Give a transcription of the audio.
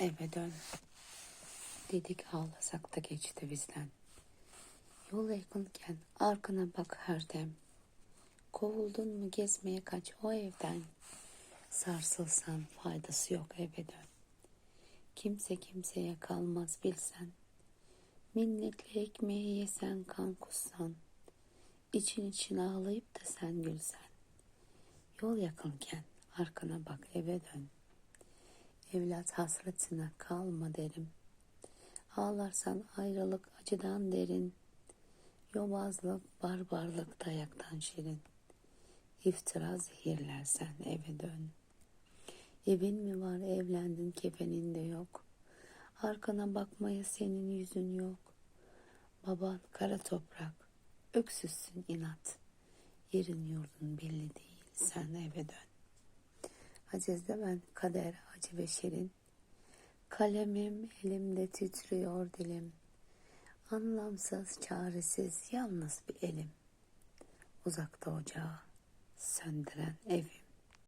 eve dön. Dedik ağlasak da geçti bizden. Yol yakınken arkana bak her dem. Kovuldun mu gezmeye kaç o evden. Sarsılsan faydası yok eve dön. Kimse kimseye kalmaz bilsen. Minnetle ekmeği yesen kan kussan. için için ağlayıp da sen gülsen. Yol yakınken arkana bak eve dön. Evlat hasretine kalma derim. Ağlarsan ayrılık acıdan derin. Yobazlık, barbarlık dayaktan şirin. İftira zehirlersen eve dön. Evin mi var evlendin kefenin de yok. Arkana bakmaya senin yüzün yok. Baban kara toprak, öksüzsün inat. Yerin yurdun belli değil sen eve dön. Acizde ben kader acı ve şirin. Kalemim elimde titriyor dilim. Anlamsız, çaresiz, yalnız bir elim. Uzakta ocağı söndüren evim.